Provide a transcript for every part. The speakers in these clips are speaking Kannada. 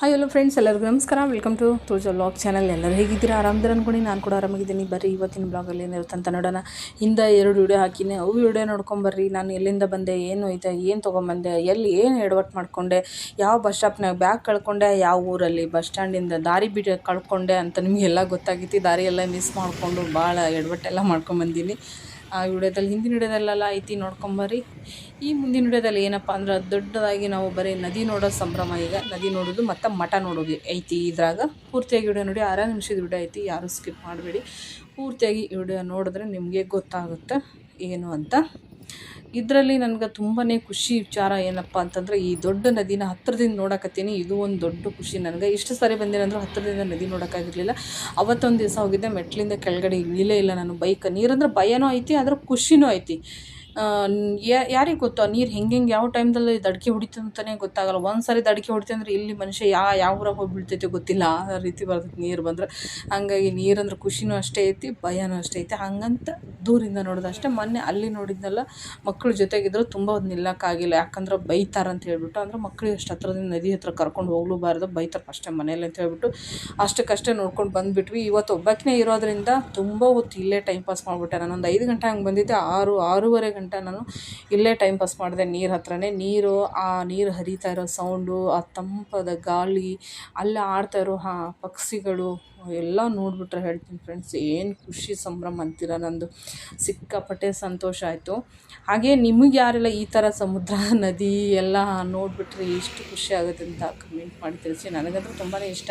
ಹಾಯ್ ಹಲೋ ಫ್ರೆಂಡ್ಸ್ ಎಲ್ಲರಿಗೂ ನಮಸ್ಕಾರ. ವೆಲ್ಕಮ್ ಟು ತೋಜ ಬ್ಲಾಗ್ ಚಾನಲ್ ಎಲ್ಲರೂ ಹೇಗಿದ್ದೀರಾ? ಆರಾಮದಿರ ಅನ್ಕೊಂಡು? ನಾನು ಕೂಡ ಆರಾಮಾಗಿದ್ದೀನಿ. ಬರ್ರಿ, ಇವತ್ತಿನ ಬ್ಲಾಗಲ್ಲಿ ಏನಿರುತ್ತೆ ಅಂತ ನೋಡೋಣ. ಹಿಂದೆ ಎರಡು ವಿಡಿಯೋ ಹಾಕಿನಿ. ಅವು ವಿಡಿಯೋ ನೋಡ್ಕೊಂಬರ್ರಿ ನಾನು ಎಲ್ಲಿಂದ ಬಂದೆ, ಏನು ಐತೆ ಏನು ತೊಗೊಂಬಂದೆ, ಎಲ್ಲಿ ಏನು ಎಡವಟ್ಟು ಮಾಡ್ಕೊಂಡೆ, ಯಾವ ಬಸ್ ಸ್ಟಾಪ್ನಾಗ ಬ್ಯಾಗ್ ಕಳ್ಕೊಂಡೆ, ಯಾವ ಊರಲ್ಲಿ ಬಸ್ ಸ್ಟ್ಯಾಂಡಿಂದ ದಾರಿ ಬಿಡ ಕಳ್ಕೊಂಡೆ ಅಂತ ನಿಮಗೆಲ್ಲ ಗೊತ್ತಾಗಿತ್ತು ದಾರಿ ಎಲ್ಲ ಮಿಸ್ ಮಾಡಿಕೊಂಡು ಭಾಳ ಎಡವಟ್ಟೆಲ್ಲ ಮಾಡ್ಕೊಂಬಂದೀನಿ ಆ ವಿಡಿಯೋದಲ್ಲಿ ಹಿಂದಿನ ವಿಡಿಯೋದಲ್ಲೆಲ್ಲ ಐತಿ ನೋಡ್ಕೊಂಬರ್ರಿ. ಈ ಮುಂದಿನ ವಿಡಿಯೋದಲ್ಲಿ ಏನಪ್ಪ ಅಂದ್ರೆ ದೊಡ್ಡದಾಗಿ ನಾವು ಬರೀ ನದಿ ನೋಡೋ ಸಂಭ್ರಮ ಈಗ. ನದಿ ನೋಡೋದು ಮತ್ತು ಮಠ ನೋಡೋದು ಐತಿ ಇದ್ರಾಗ. ಪೂರ್ತಿಯಾಗಿ ವಿಡಿಯೋ ನೋಡಿ, ಆರು ನಿಮಿಷದ ವಿಡಿಯೋ ಐತಿ, ಯಾರೂ ಸ್ಕಿಪ್ ಮಾಡಬೇಡಿ. ಪೂರ್ತಿಯಾಗಿ ವಿಡಿಯೋ ನೋಡಿದ್ರೆ ನಿಮಗೆ ಗೊತ್ತಾಗುತ್ತೆ ಏನು ಅಂತ. ಇದರಲ್ಲಿ ನನಗೆ ತುಂಬಾ ಖುಷಿ ವಿಚಾರ ಏನಪ್ಪ ಅಂತಂದ್ರೆ, ಈ ದೊಡ್ಡ ನದಿನ ಹತ್ತಿರದಿಂದ ನೋಡಕತ್ತೀನಿ. ಇದು ಒಂದು ದೊಡ್ಡ ಖುಷಿ ನನಗೆ. ಇಷ್ಟು ಸಾರಿ ಬಂದೇನಂದ್ರೂ ಹತ್ತಿರದಿಂದ ನದಿ ನೋಡೋಕ್ಕಾಗಿರಲಿಲ್ಲ. ಅವತ್ತೊಂದು ದಿವಸ ಹೋಗಿದ್ದೆ, ಮೆಟ್ಲಿಂದ ಕೆಳಗಡೆ ಇಳಿಲೇ ಇಲ್ಲ ನಾನು. ಬೈಕ್ ನೀರಂದ್ರೆ ಭಯನೂ ಐತಿ, ಆದ್ರೆ ಖುಷಿನೂ ಐತಿ. ಯಾರಿಗೆ ಗೊತ್ತು? ಆ ನೀರು ಹೆಂಗೆ ಯಾವ ಟೈಮ್ದಲ್ಲಿ ದಡ್ಕೆ ಹೊಡಿತು ಅಂತಲೇ ಗೊತ್ತಾಗಲ್ಲ. ಒಂದು ಸಾರಿ ದಡ್ಕೆ ಹೊಡಿತು ಅಂದರೆ ಇಲ್ಲಿ ಮನುಷ್ಯ ಯಾ, ಯಾವ ಊರಾಗ ಹೋಗಿ ಬೀಳ್ತೈತೆ ಗೊತ್ತಿಲ್ಲ. ಆ ರೀತಿ ಬರ್ತೈತೆ ನೀರು ಬಂದ್ರೆ. ಹಂಗಾಗಿ ನೀರಂದ್ರೆ ಖುಷಿನೂ ಅಷ್ಟೇ ಐತಿ, ಭಯನೂ ಅಷ್ಟೇ ಐತಿ. ಹಂಗಂತ ದೂರಿಂದ ನೋಡಿದ ಅಷ್ಟೇ. ಮೊನ್ನೆ ಅಲ್ಲಿ ನೋಡಿದ್ನಲ್ಲ ಮಕ್ಕಳು ಜೊತೆಗಿದ್ರು ತುಂಬ ಹೊತ್ತು ನಿಲ್ಲಕ್ಕಾಗಿಲ್ಲ. ಯಾಕಂದ್ರೆ ಬೈತಾರೆ ಅಂತ ಹೇಳ್ಬಿಟ್ಟು, ಅಂದ್ರೆ ಮಕ್ಕಳು ಅಷ್ಟು ಹತ್ರದಿಂದ ನದಿ ಹತ್ರ ಕರ್ಕೊಂಡು ಹೋಗ್ಲೂಬಾರ್ದು, ಬೈತಾರೆ ಅಷ್ಟೇ ಮನೇಲಿ ಅಂತ ಹೇಳ್ಬಿಟ್ಟು ಅಷ್ಟಕ್ಕಷ್ಟೇ ನೋಡ್ಕೊಂಡು ಬಂದುಬಿಟ್ವಿ. ಇವತ್ತು ಒಬ್ಬಕ್ಕೇ ಇರೋದ್ರಿಂದ ತುಂಬ ಹೊತ್ತು ಇಲ್ಲೇ ಟೈಮ್ ಪಾಸ್ ಮಾಡಿಬಿಟ್ಟೆ. ನಾನೊಂದು ಐದು ಗಂಟೆ ಹಂಗೆ ಬಂದಿದ್ದೆ. ಆರು, ಆರೂವರೆ ಗಂಟೆ ನಾನು ಇಲ್ಲೇ ಟೈಮ್ ಪಾಸ್ ಮಾಡಿದೆ ನೀರು ಹತ್ರನೇ. ನೀರು, ಆ ನೀರು ಹರಿತಾ ಇರೋ ಸೌಂಡು ಆ ತಂಪಾದ ಗಾಳಿ, ಅಲ್ಲಿ ಆಡ್ತಾ ಇರೋ, ಹಾ, ಪಕ್ಷಿಗಳು ಎಲ್ಲ ನೋಡಿಬಿಟ್ರೆ ಹೇಳ್ತೀನಿ ಫ್ರೆಂಡ್ಸ್ ಏನು ಖುಷಿ ಸಂಭ್ರಮ ಅಂತೀರ ನಂದು. ಸಿಕ್ಕಾಪಟ್ಟೆ ಸಂತೋಷ ಆಯಿತು. ಹಾಗೆ ನಿಮಗೆ ಯಾರೆಲ್ಲ ಈ ಥರ ಸಮುದ್ರ, ನದಿ ಎಲ್ಲ ನೋಡಿಬಿಟ್ರೆ ಎಷ್ಟು ಖುಷಿ ಆಗುತ್ತೆ ಅಂತ ಕಮೆಂಟ್ ಮಾಡಿ ತಿಳಿಸಿ. ನನಗಂತೂ ತುಂಬಾ ಇಷ್ಟ.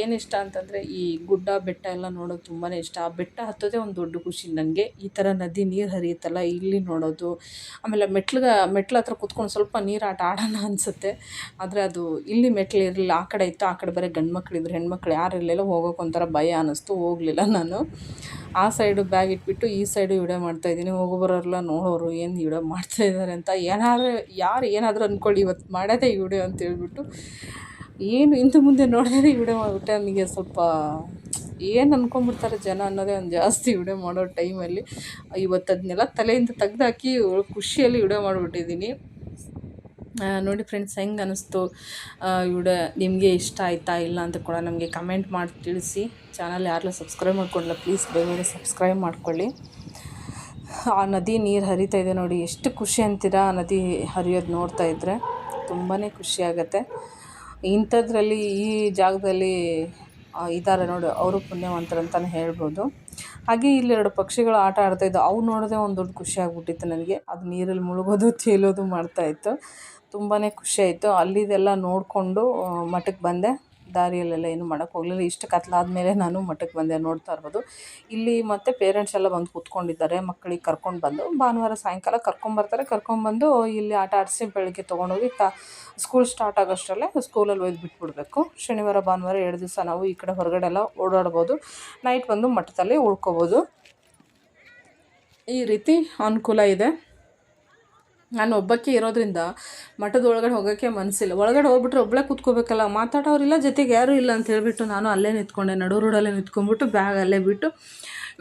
ಏನು ಇಷ್ಟ ಅಂತಂದರೆ ಈ ಗುಡ್ಡ, ಬೆಟ್ಟ ಎಲ್ಲ ನೋಡೋದು ತುಂಬಾ ಇಷ್ಟ. ಆ ಬೆಟ್ಟ ಹತ್ತೋದೇ ಒಂದು ದೊಡ್ಡ ಖುಷಿ ನನಗೆ. ಈ ಥರ ನದಿ ನೀರು ಹರಿಯುತ್ತಲ್ಲ, ಇಲ್ಲಿ ನೋಡೋದು. ಆಮೇಲೆ ಮೆಟ್ಲಿಗೆ, ಮೆಟ್ಲ ಹತ್ರ ಕುತ್ಕೊಂಡು ಸ್ವಲ್ಪ ನೀರು ಆಟ ಆಡೋಣ ಅನಿಸುತ್ತೆ. ಆದರೆ ಅದು ಇಲ್ಲಿ ಮೆಟ್ಲು ಇರಲಿಲ್ಲ, ಆ ಕಡೆ ಇತ್ತು, ಆ ಕಡೆ ಬರೀ ಗಂಡು ಮಕ್ಕಳಿದ್ರು ಹೆಣ್ಮಕ್ಳು ಯಾರು ಇರಲಿಲ್ಲ ಹೋಗೋಕೆ ಒಂಥರ ಭಯ ಅನ್ನಿಸ್ತು, ಹೋಗಲಿಲ್ಲ ನಾನು. ಆ ಸೈಡು ಬ್ಯಾಗ್ ಇಟ್ಬಿಟ್ಟು ಈ ಸೈಡು ವಿಡಿಯೋ ಮಾಡ್ತಾಯಿದ್ದೀನಿ ಹೋಗೋಬರೋರೆಲ್ಲ ನೋಡೋರು ಏನು ವಿಡಿಯೋ ಮಾಡ್ತಾಯಿದ್ದಾರೆ ಅಂತ ಏನಾದರೂ, ಯಾರು ಏನಾದರೂ ಅಂದ್ಕೊಳ್ಳಿ ಇವತ್ತು ಮಾಡೋದೇ ಈ ವಿಡಿಯೋ ಅಂತ ಹೇಳ್ಬಿಟ್ಟು ಏನು ಇಂದು ಮುಂದೆ ನೋಡಿದ್ರೆ ವಿಡಿಯೋ ಮಾಡಿಬಿಟ್ಟೆ. ನನಗೆ ಸ್ವಲ್ಪ ಏನು ಅಂದ್ಕೊಂಬಿಡ್ತಾರೆ ಜನ ಅನ್ನೋದೇ ಒಂದು ಜಾಸ್ತಿ ವಿಡಿಯೋ ಮಾಡೋ ಟೈಮಲ್ಲಿ ಇವತ್ತು ಅದನ್ನೆಲ್ಲ ತಲೆಯಿಂದ ತೆಗ್ದಾಕಿ, ಖುಷಿಯಲ್ಲಿ ವಿಡಿಯೋ ಮಾಡಿಬಿಟ್ಟಿದ್ದೀನಿ. ನೋಡಿ ಫ್ರೆಂಡ್ಸ್, ಹೆಂಗೆ ಅನ್ನಿಸ್ತು ಇವಡ ನಿಮಗೆ ಇಷ್ಟ ಆಯ್ತಾ ಇಲ್ಲ ಅಂತ ಕೂಡ ನಮಗೆ ಕಮೆಂಟ್ ಮಾಡಿ ತಿಳಿಸಿ. ಚಾನಲ್ ಯಾರೆಲ್ಲ ಸಬ್ಸ್ಕ್ರೈಬ್ ಮಾಡ್ಕೊಳ್ಳಲ್ಲ ಪ್ಲೀಸ್ ಬೇಗ ಸಬ್ಸ್ಕ್ರೈಬ್ ಮಾಡ್ಕೊಳ್ಳಿ. ಆ, ನದಿ ನೀರು ಹರಿತಾ ಇದೆ ನೋಡಿ, ಎಷ್ಟು ಖುಷಿ ಅಂತೀರಾ ಆ ನದಿ ಹರಿಯೋದು ನೋಡ್ತಾ ಇದ್ದರೆ ತುಂಬಾ ಖುಷಿ ಆಗುತ್ತೆ. ಇಂಥದ್ರಲ್ಲಿ ಈ ಜಾಗದಲ್ಲಿ ಇದ್ದಾರೆ ನೋಡಿ, ಅವರು ಪುಣ್ಯವಂತರು ಅಂತಲೇ ಹೇಳ್ಬೋದು. ಹಾಗೆ ಇಲ್ಲೆರಡು ಪಕ್ಷಿಗಳು ಆಟ ಆಡ್ತಾಯಿದ್ದು ಅವು ನೋಡೋದೇ ಒಂದು ದೊಡ್ಡ ಖುಷಿ ಆಗ್ಬಿಟ್ಟಿತ್ತು ನನಗೆ. ಅದು ನೀರಲ್ಲಿ ಮುಳುಗೋದು, ತೇಲೋದು ಮಾಡ್ತಾಯಿತ್ತು ತುಂಬಾ ಖುಷಿ ಆಯಿತು. ಅಲ್ಲಿದೆಲ್ಲ ನೋಡಿಕೊಂಡು ಮಠಕ್ಕೆ ಬಂದೆ. ದಾರಿಯಲ್ಲೆಲ್ಲ ಏನು ಮಾಡೋಕ್ಕೆ ಹೋಗಲಿಲ್ಲ. ಇಷ್ಟು ಕತ್ಲಾದಮೇಲೆ ನಾನು ಮಠಕ್ಕೆ ಬಂದೆ ನೋಡ್ತಾ ಇರ್ಬೋದು. ಇಲ್ಲಿ ಮತ್ತು ಪೇರೆಂಟ್ಸ್ ಎಲ್ಲ ಬಂದು ಕೂತ್ಕೊಂಡಿದ್ದಾರೆ. ಮಕ್ಕಳಿಗೆ ಕರ್ಕೊಂಡು ಬಂದು, ಭಾನುವಾರ ಸಾಯಂಕಾಲ ಕರ್ಕೊಂಬರ್ತಾರೆ ಕರ್ಕೊಂಬಂದು ಇಲ್ಲಿ ಆಟ ಆಡಿಸಿ ಬೆಳಗ್ಗೆ ತೊಗೊಂಡೋಗಿ ತಾ ಸ್ಕೂಲ್ ಸ್ಟಾರ್ಟ್ ಆಗೋಷ್ಟರಲ್ಲೇ ಸ್ಕೂಲಲ್ಲಿ ಒಯ್ದು ಬಿಟ್ಬಿಡಬೇಕು. ಶನಿವಾರ, ಭಾನುವಾರ ಎರಡು ದಿವಸ ನಾವು ಈ ಕಡೆ ಹೊರಗಡೆ ಎಲ್ಲ ಓಡಾಡ್ಬೋದು. ನೈಟ್ ಬಂದು ಮಠದಲ್ಲಿ ಉಳ್ಕೊಬೋದು. ಈ ರೀತಿ ಅನುಕೂಲ ಇದೆ. ನಾನು ಒಬ್ಬಕ್ಕೆ ಇರೋದ್ರಿಂದ ಮಠದ ಒಳಗಡೆ ಹೋಗೋಕ್ಕೆ ಮನಸ್ಸಿಲ್ಲ ಒಳಗಡೆ ಹೋಗ್ಬಿಟ್ರೆ ಒಬ್ಬಳೇ ಕೂತ್ಕೋಬೇಕಲ್ಲ ಮಾತಾಡೋರಿಲ್ಲ ಜೊತೆಗೆ ಯಾರೂ ಇಲ್ಲ ಅಂತ ಹೇಳಿಬಿಟ್ಟು ನಾನು ಅಲ್ಲೇ ನಿಂತ್ಕೊಂಡೆ. ನಡು ರೋಡಲ್ಲೇ ನಿಂತ್ಕೊಂಡ್ಬಿಟ್ಟು ಬ್ಯಾಗ್ ಅಲ್ಲೇ ಬಿಟ್ಟು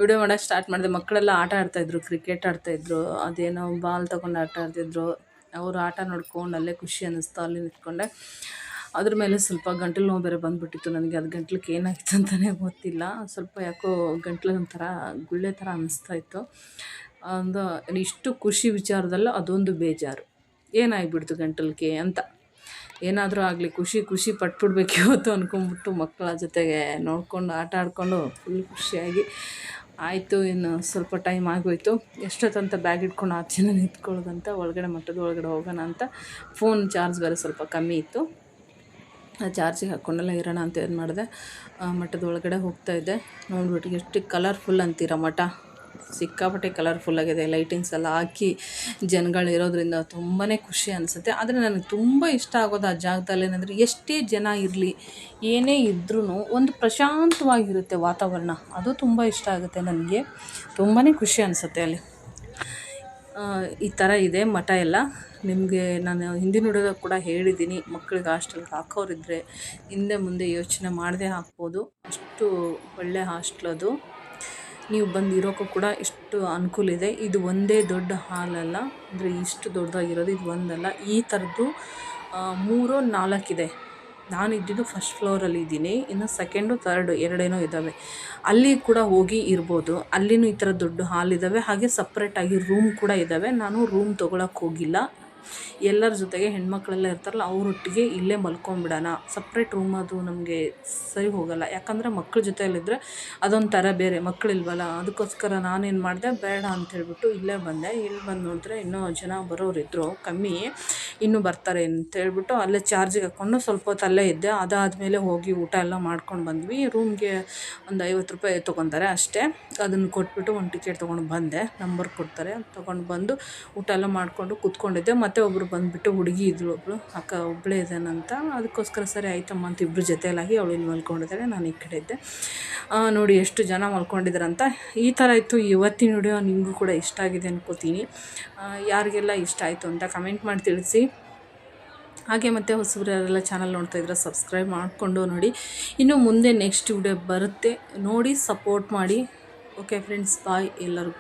ವಿಡಿಯೋ ಮಾಡೋಕ್ಕೆ ಸ್ಟಾರ್ಟ್ ಮಾಡಿದೆ. ಮಕ್ಕಳೆಲ್ಲ ಆಟ ಆಡ್ತಾಯಿದ್ರು ಕ್ರಿಕೆಟ್ ಆಡ್ತಾಯಿದ್ರು ಅದೇನೋ ಬಾಲ್ ತೊಗೊಂಡು ಆಟ ಆಡ್ತಿದ್ರು ಅವರು ಆಟ ನೋಡ್ಕೊಂಡು ಅಲ್ಲೇ ಖುಷಿ ಅನ್ನಿಸ್ತು, ಅಲ್ಲಿ ನಿಂತ್ಕೊಂಡೆ. ಅದ್ರ ಮೇಲೆ ಸ್ವಲ್ಪ ಗಂಟಲು ನೋವು ಬೇರೆ ಬಂದುಬಿಟ್ಟಿತ್ತು. ನನಗೆ ಅದು ಗಂಟ್ಲಿಗೆ ಏನಾಗಿತ್ತು ಅಂತಲೇ ಗೊತ್ತಿಲ್ಲ. ಸ್ವಲ್ಪ ಯಾಕೋ ಗಂಟ್ಲು ಒಂಥರ ಗುಳ್ಳೆ ಥರ ಅನ್ನಿಸ್ತಾ ಇತ್ತು. ಒಂದು ಇಷ್ಟು ಖುಷಿ ವಿಚಾರದಲ್ಲ, ಅದೊಂದು ಬೇಜಾರು. ಏನಾಗಿಬಿಡ್ತು ಗಂಟಲಿಗೆ ಅಂತ. ಏನಾದರೂ ಆಗಲಿ, ಖುಷಿ ಖುಷಿ ಪಟ್ಬಿಡ್ಬೇಕು ಇವತ್ತು ಅಂದ್ಕೊಂಬಿಟ್ಟು ಮಕ್ಕಳ ಜೊತೆಗೆ ನೋಡಿಕೊಂಡು, ಆಟ ಆಡಿಕೊಂಡು ಫುಲ್ ಖುಷಿಯಾಗಿ ಆಯಿತು. ಇನ್ನು ಸ್ವಲ್ಪ ಟೈಮ್ ಆಗೋಯ್ತು. ಎಷ್ಟೊತ್ತಂತ ಬ್ಯಾಗ್ ಇಟ್ಕೊಂಡು ಜನ ನಿಂತ್ಕೊಳ್ಳೋದಂತ, ಒಳಗಡೆ ಮಟ್ಟದ ಒಳಗಡೆ ಹೋಗೋಣ ಅಂತ. ಫೋನ್ ಚಾರ್ಜ್ ಬೇರೆ ಸ್ವಲ್ಪ ಕಮ್ಮಿ ಇತ್ತು. ಚಾರ್ಜಿಗೆ ಹಾಕ್ಕೊಂಡೆಲ್ಲ ಇರೋಣ ಅಂತ ಏನು ಮಾಡಿದೆ. ಮಠದ ಒಳಗಡೆ ಹೋಗ್ತಾಯಿದ್ದೆ ನೋಡ್ಬಿಟ್ಟು ಎಷ್ಟು ಕಲರ್ಫುಲ್ ಅಂತೀರ ಮಠ. ಸಿಕ್ಕಾಪಟ್ಟೆ ಕಲರ್ಫುಲ್ ಆಗಿದೆ ಲೈಟಿಂಗ್ಸ್ ಎಲ್ಲ ಹಾಕಿ ಜನಗಳು ಇರೋದ್ರಿಂದ ತುಂಬಾ ಖುಷಿ ಅನಿಸುತ್ತೆ. ಆದರೆ ನನಗೆ ತುಂಬ ಇಷ್ಟ ಆಗೋದು ಆ ಜಾಗದಲ್ಲಿ ಏನಂದರೆ ಎಷ್ಟೇ ಜನ ಇರಲಿ, ಏನೇ ಇದ್ರೂ ಒಂದು ಪ್ರಶಾಂತವಾಗಿರುತ್ತೆ ವಾತಾವರಣ. ಅದು ತುಂಬ ಇಷ್ಟ ಆಗುತ್ತೆ ನನಗೆ. ತುಂಬಾ ಖುಷಿ ಅನಿಸುತ್ತೆ ಅಲ್ಲಿ. ಈ ಥರ ಇದೆ ಮಠ ಎಲ್ಲ. ನಿಮಗೆ ನಾನು ಹಿಂದಿನ ಹುಡುಗ ಕೂಡ ಹೇಳಿದ್ದೀನಿ, ಮಕ್ಕಳಿಗೆ ಹಾಸ್ಟೆಲ್ಗೆ ಹಾಕೋರಿದ್ರೆ ಹಿಂದೆ ಮುಂದೆ ಯೋಚನೆ ಮಾಡದೆ ಹಾಕ್ಬೋದು. ಅಷ್ಟು ಒಳ್ಳೆ ಹಾಸ್ಟ್ಲ್ ಅದು. ನೀವು ಬಂದು ಇರೋಕ್ಕೂ ಕೂಡ ಇಷ್ಟು ಅನುಕೂಲ ಇದೆ. ಇದು ಒಂದೇ ದೊಡ್ಡ ಹಾಲಲ್ಲ, ಅಂದರೆ ಇಷ್ಟು ದೊಡ್ಡದಾಗಿರೋದು ಇದು ಒಂದಲ್ಲ. ಈ ಥರದ್ದು ಮೂರು ನಾಲ್ಕಿದೆ. ನಾನು ಇದ್ದಿದ್ದು ಫಸ್ಟ್ ಫ್ಲೋರಲ್ಲಿ ಇದ್ದೀನಿ. ಇನ್ನು ಸೆಕೆಂಡು ಥರ್ಡು ಎರಡೇನೋ ಇದ್ದಾವೆ. ಅಲ್ಲಿ ಕೂಡ ಹೋಗಿ ಇರ್ಬೋದು. ಅಲ್ಲಿನೂ ಈ ಥರ ದೊಡ್ಡ ಹಾಲ್ ಇದ್ದಾವೆ ಹಾಗೆ ಸಪ್ರೇಟಾಗಿ ರೂಮ್ ಕೂಡ ಇದ್ದಾವೆ. ನಾನು ರೂಮ್ ತೊಗೊಳಕ್ಕೆ ಹೋಗಿಲ್ಲ. ಎಲ್ಲರ ಜೊತೆಗೆ ಹೆಣ್ಮಕ್ಳೆಲ್ಲ ಇರ್ತಾರಲ್ಲ, ಅವರೊಟ್ಟಿಗೆ ಇಲ್ಲೇ ಮಲ್ಕೊಂಬಿಡೋಣ. ಸಪ್ರೇಟ್ ರೂಮ್ ಅದು ನಮಗೆ ಸರಿ ಹೋಗಲ್ಲ. ಯಾಕಂದರೆ ಮಕ್ಕಳ ಜೊತೆಯಲ್ಲಿದ್ದರೆ ಅದೊಂಥರ ಬೇರೆ. ಮಕ್ಕಳಿಲ್ವಲ್ಲ ಅದಕ್ಕೋಸ್ಕರ ನಾನೇನು ಮಾಡಿದೆ, ಬೇಡ ಅಂತೇಳ್ಬಿಟ್ಟು ಇಲ್ಲೇ ಬಂದೆ. ಇಲ್ಲಿ ಬಂದು ನೋಡಿದ್ರೆ ಇನ್ನೂ ಜನ ಬರೋರಿದ್ದರು ಕಮ್ಮಿ ಇನ್ನೂ ಬರ್ತಾರೆ ಅಂತೇಳ್ಬಿಟ್ಟು ಅಲ್ಲೇ ಚಾರ್ಜಿಗೆ ಹಾಕ್ಕೊಂಡು ಸ್ವಲ್ಪ ಹೊತ್ತು ಇದ್ದೆ. ಅದಾದಮೇಲೆ ಹೋಗಿ ಊಟ ಎಲ್ಲ ಮಾಡ್ಕೊಂಡು ಬಂದ್ವಿ. ರೂಮ್ಗೆ ಒಂದು ಐವತ್ತು ರೂಪಾಯಿ ತೊಗೊತಾರೆ ಅಷ್ಟೇ. ಅದನ್ನು ಕೊಟ್ಬಿಟ್ಟು ಒಂದು ಟಿಕೆಟ್ ತೊಗೊಂಡು ಬಂದೆ. ನಂಬರ್ ಕೊಡ್ತಾರೆ. ತೊಗೊಂಡು ಬಂದು ಊಟ ಎಲ್ಲ ಮಾಡಿಕೊಂಡು ಕೂತ್ಕೊಂಡಿದ್ದೆ. ಮತ್ತು ಒಬ್ಬರು ಬಂದುಬಿಟ್ಟು ಹುಡುಗಿ ಇದ್ಳು ಒಬ್ಬಳು ಅಕ್ಕ ಒಬ್ಬಳೇ ಇದ್ದಾನಂತ. ಅದಕ್ಕೋಸ್ಕರ ಸರಿ ಆಯಿತಮ್ಮ ಅಂತ ಇಬ್ಬರು ಜೊತೆಯಲ್ಲಾಗಿ ಅವಳು ಇಲ್ಲಿ ಮಲ್ಕೊಂಡಿದ್ದಾಳೆ, ನಾನು ಈ ಕಡೆ ಇದ್ದೆ. ನೋಡಿ ಎಷ್ಟು ಜನ ಮಲ್ಕೊಂಡಿದ್ದಾರಂತ. ಈ ಥರ ಇತ್ತು ಇವತ್ತಿನ ವಿಡಿಯೋ. ನಿಮಗೂ ಕೂಡ ಇಷ್ಟ ಆಗಿದೆ ಅನ್ಕೋತೀನಿ. ಯಾರಿಗೆಲ್ಲ ಇಷ್ಟ ಆಯಿತು ಅಂತ ಕಮೆಂಟ್ ಮಾಡಿ ತಿಳಿಸಿ. ಹಾಗೆ ಮತ್ತು ಹೊಸಬ್ರು ಯಾರೆಲ್ಲ ಚಾನಲ್ ನೋಡ್ತಾ ಇದ್ರೆ ಸಬ್ಸ್ಕ್ರೈಬ್ ಮಾಡಿಕೊಂಡು ನೋಡಿ. ಇನ್ನು ಮುಂದೆ ನೆಕ್ಸ್ಟ್ ವಿಡಿಯೋ ಬರುತ್ತೆ. ನೋಡಿ, ಸಪೋರ್ಟ್ ಮಾಡಿ. ಓಕೆ ಫ್ರೆಂಡ್ಸ್, ಬಾಯ್ ಎಲ್ಲರಿಗೂ.